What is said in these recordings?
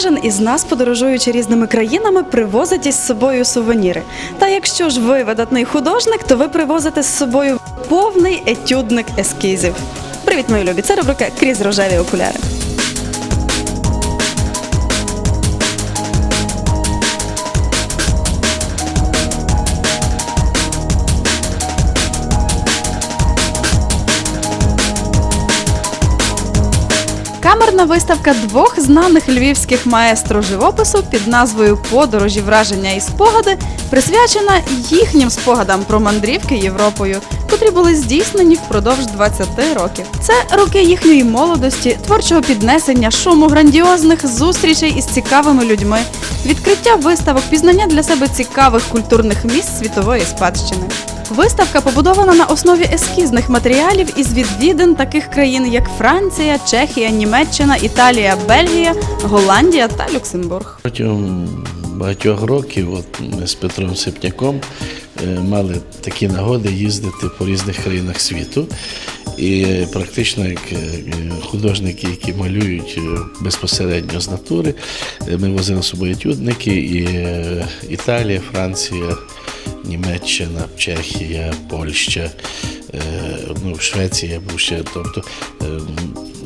Кожен із нас, подорожуючи різними країнами, привозить із собою сувеніри. Та якщо ж ви видатний художник, то ви привозите з собою повний етюдник ескізів. Привіт, мої любі! Це рубрика крізь рожеві окуляри. Камерна виставка двох знаних львівських маестро живопису під назвою Подорожі, враження і спогади присвячена їхнім спогадам про мандрівки Європою, котрі були здійснені впродовж 20 років. Це роки їхньої молодості, творчого піднесення, шуму, грандіозних зустрічей із цікавими людьми, відкриття виставок, пізнання для себе цікавих культурних місць світової спадщини. Виставка побудована на основі ескізних матеріалів із відвідин таких країн, як Франція, Чехія, Німеччина, Італія, Бельгія, Голландія та Люксембург. Протягом багатьох років от ми з Петром Сипняком е, мали такі нагоди їздити по різних країнах світу. І е, практично як е, художники, які малюють е, безпосередньо з натури, е, ми возили з собою етюдники, і е, Італія, Франція, Німеччина, Чехія, Польща, е, ну, Швеція був ще. Тобто е,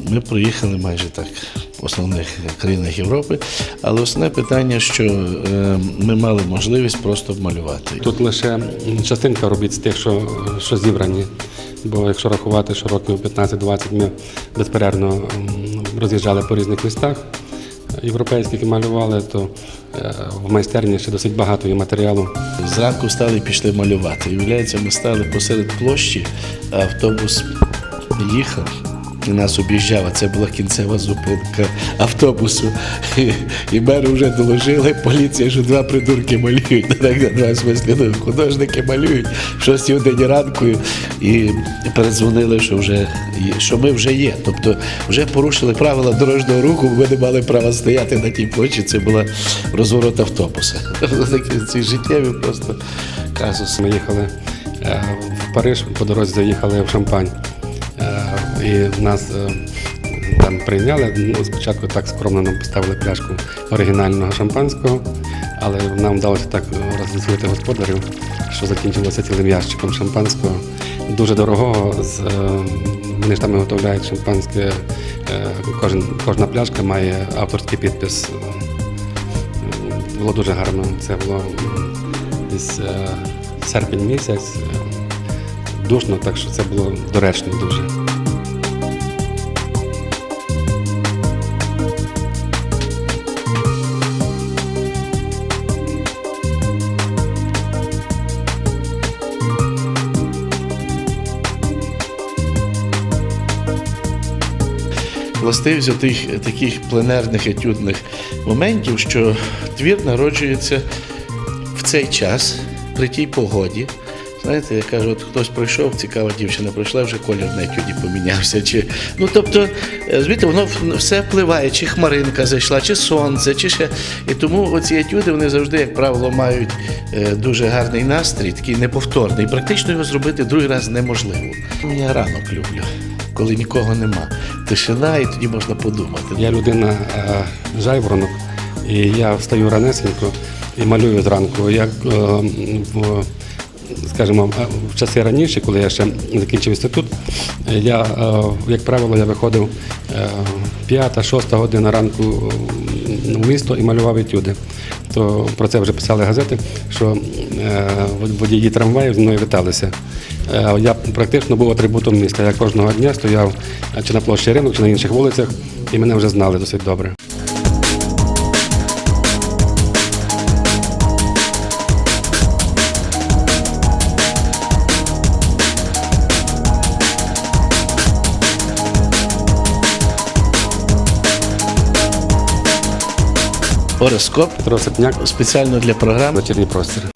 ми проїхали майже так в основних країнах Європи, але основне питання, що е, ми мали можливість просто малювати. Тут лише частинка робіт з тих, що, що зібрані. Бо якщо рахувати, що років 15-20 ми безперервно роз'їжджали по різних містах європейських і малювали, то е, в майстерні ще досить багато є матеріалу. Зранку встали і пішли малювати. І виявляється, ми стали посеред площі, автобус їхав. І нас об'їжджав, а це була кінцева зупинка автобусу. І, і вже доложили, поліція, що два придурки малюють. Ну, два смислі, ну, художники малюють в 6 годині ранку. І передзвонили, що вже є- що ми вже є. Тобто вже порушили правила дорожнього руху, ми не мали права стояти на тій площі. Це була розворот автобуса. Такі ці життєві просто казуси. Ми їхали е, в Париж, по дорозі заїхали в Шампань. Е, І нас е, там прийняли. Ну, спочатку так скромно нам поставили пляшку оригінального шампанського, але нам вдалося так розвеселити господарів, що закінчилося цілим ящиком шампанського. Дуже дорогого. З, е, вони ж там виготовляють шампанське. е, Кожен, кожна пляшка має авторський підпис. Е, Було дуже гарно. Це було десь е, серпень місяць. е, Душно, так що це було доречно дуже. Властивість тих таких пленерних етюдних моментів, що твір народжується в цей час, при тій погоді. Знаєте, я кажу, от хтось пройшов, цікава дівчина пройшла, вже колір на етюді помінявся. Чи... Ну, тобто, е, розумієте, воно все впливає, чи хмаринка зайшла, чи сонце, чи ще. І тому оці етюди, вони завжди, як правило, мають е, дуже гарний настрій, такий неповторний. Практично його зробити другий раз неможливо. Я ранок люблю, коли нікого нема. Тишина, і тоді можна подумати. Я людина е, жайворонок, і я встаю ранесенько і малюю зранку. Як, е, скажімо, е, в часи раніше, коли я ще закінчив інститут, я, як правило, я виходив п'ята-шоста година ранку в місто і малював етюди. То про це вже писали газети, що е, водії трамваїв зі мною віталися. Е, Я практично був атрибутом міста. Я кожного дня стояв е, чи на площі ринок, чи на інших вулицях, і мене вже знали досить добре. Гороскоп. Петро Сипняк, спеціально для програми. Вечірній простір.